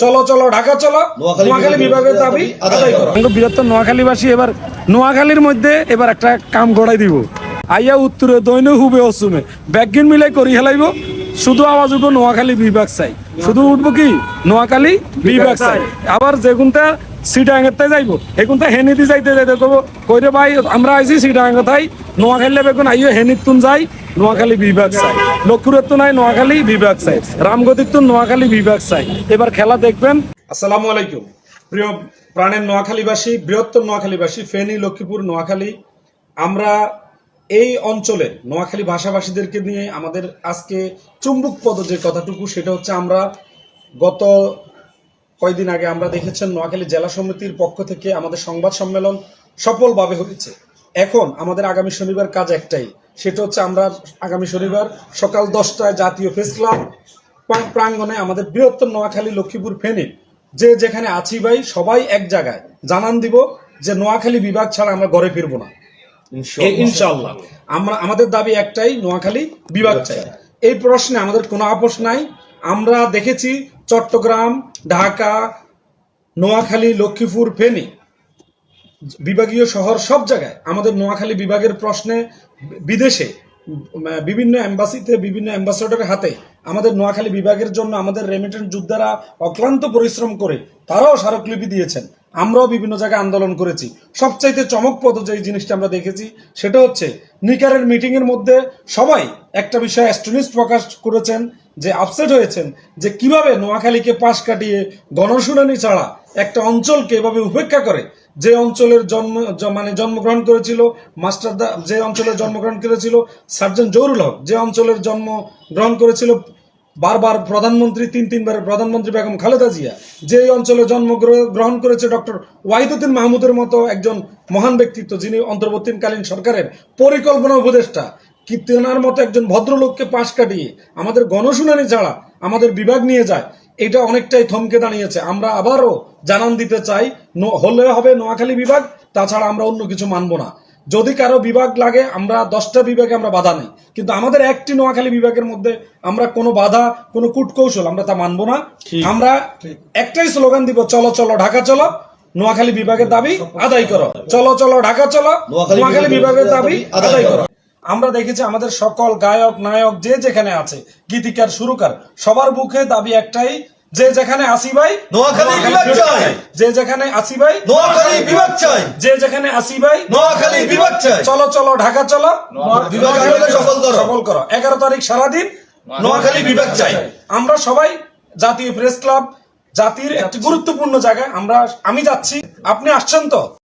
চলো চলো ঢাকা চলো। নোয়াখালী নোয়াখালী বিভাগের দাবি আদায় করো। বৃহত্তর নোয়াখালীবাসী এবার নোয়াখালীর মধ্যে এবার একটা কাম গড়াই দিব। আইয়া উত্তরে দৈন হুবে অসুমে ব্যাগিন মিলাই করি হেলাইব। শুধু আওয়াজ উঠবো নোয়াখালী বিভাগ চাই শুধু উঠবো কি? নোয়াখালী বিভাগ চাই আবার যেগুনটা সিটাঙ্গেতে যাইব। এগুনটা হেনিদি যাইতে যাইতে কব কইরে ভাই আমরা আইছি সিটাঙ্গতাই নোয়াখালী বেগুন আইও হেনিত তুন যাই নোয়াখালী বিভাগ চাই লক্ষ্মীর তো নাই নোয়াখালী বিভাগ চাই রামগতির তো নোয়াখালী বিভাগ চাই এবার খেলা দেখবেন। আসসালামু আলাইকুম। প্রিয় প্রাণের নোয়াখালীবাসী বৃহত্তর নোয়াখালীবাসী ফেনী লক্ষ্মীপুর নোয়াখালী আমরা এই অঞ্চলে, নোয়াখালী ভাষাভাষীদেরকে নিয়ে আমাদের আজকে চুম্বক পদ যে কথাটুকু, সেটা হচ্ছে আমরা গত কয়দিন আগে আমরা দেখেছেন নোয়াখালী জেলা সমিতির পক্ষ থেকে আমাদের সংবাদ সম্মেলন সফলভাবে হয়েছে। এখন আমাদের আগামী শনিবার কাজ একটাই, সেটা হচ্ছে আমরা আগামী শনিবার সকাল দশটায় জাতীয় প্রেস ক্লাব প্রাং- প্রাঙ্গণে আমাদের বৃহত্তর নোয়াখালী লক্ষ্মীপুর ফেনী, যে যেখানে আছি ভাই, সবাই এক জায়গায়। জানান দিব যে নোয়াখালী বিভাগ ছাড়া আমরা ঘরে ফিরবো না। ইনশাআল্লাহ। আমরা আমাদের দাবি একটাই নোয়াখালী বিভাগ চাই। এই প্রশ্নে আমাদের কোনো আপোষ নাই। আমরা দেখেছি চট্টগ্রাম ঢাকা নোয়াখালী লক্ষ্মীপুর ফেনী বিভাগীয় শহর সব জায়গায় আমাদের নোয়াখালী বিভাগের প্রশ্নে বিদেশে বিভিন্ন এম্বাসিতে, বিভিন্ন অ্যাম্বাসেডরের হাতে আমাদের নোয়াখালী বিভাগের জন্য আমাদের রেমিটেন্ট যোদ্ধারা অক্লান্ত পরিশ্রম করে তারাও স্মারকলিপি দিয়েছেন। আমরাও বিভিন্ন জায়গায় আন্দোলন করেছি। সবচাইতে চমকপ্রদ যে জিনিসটা আমরা দেখেছি, সেটা হচ্ছে নিকারের মিটিংয়ের মধ্যে সবাই একটা বিষয়ে অ্যাস্ট্রনিস্ট প্রকাশ করেছেন। যে আপসেট হয়েছেন, যে কীভাবে নোয়াখালীকে পাশ কাটিয়ে গণশুনানি ছাড়া একটা অঞ্চলকে এভাবে উপেক্ষা করে, যে অঞ্চলের জন্ম মানে জন্মগ্রহণ করেছিল মাস্টারদা যে অঞ্চলের জন্মগ্রহণ করেছিল সার্জন জহুরুল হক, যে অঞ্চলের জন্ম গ্রহণ করেছিল বারবার প্রধানমন্ত্রী, তিন, তিনবারের প্রধানমন্ত্রী বেগম খালেদা জিয়া, যে অঞ্চলে জন্মগ্রহণ করেছে ডক্টর ওয়াহিদুদ্দিন মাহমুদের মতো একজন মহান ব্যক্তিত্ব যিনি অন্তর্বর্তীকালীন সরকারের পরিকল্পনা উপদেষ্টা কি তেনার মতো একজন ভদ্রলোককে পাশ কাটিয়ে আমাদের গণশুনানি ছাড়া আমাদের বিভাগ নিয়ে যায় এটা অনেকটাই থমকে দাঁড়িয়েছে। আমরা আবারও জানান দিতে চাই হলে হবে নোয়াখালী বিভাগ তাছাড়া আমরা অন্য কিছু মানব না। যদি কারও বিভাগ লাগে আমরা দশটা বিভাগে আমরা বাধা নেই। কিন্তু আমাদের একটি নোয়াখালী বিভাগের মধ্যে আমরা কোনো বাধা কোনো কূটকৌশল আমরা তা মানব না। আমরা একটাই স্লোগান দিব চলো চলো ঢাকা চলো। নোয়াখালী বিভাগের দাবি আদায় করো। চলো চলো ঢাকা চলো। নোয়াখালী বিভাগের দাবি আদায় করো। আমরা দেখেছি আমাদের সকল গায়ক নায়ক যে যেখানে আছে গীতিকার সুরকার সবার মুখে দাবি একটাই যে যেখানে আসি ভাই নোয়াখালী বিভাগ চাই। যে যেখানে আসি ভাই নোয়াখালী বিভাগ চাই। যে যেখানে আসি ভাই নোয়াখালী বিভাগ চাই। চলো চলো ঢাকা চলো। বিভাগ সফল করো। সফল করো। এগারো তারিখ সারাদিন নোয়াখালী বিভাগ চাই। আমরা সবাই জাতীয় প্রেস ক্লাব জাতির একটি গুরুত্বপূর্ণ জায়গায় আমরা আমি যাচ্ছি। আপনি আসছেন তো?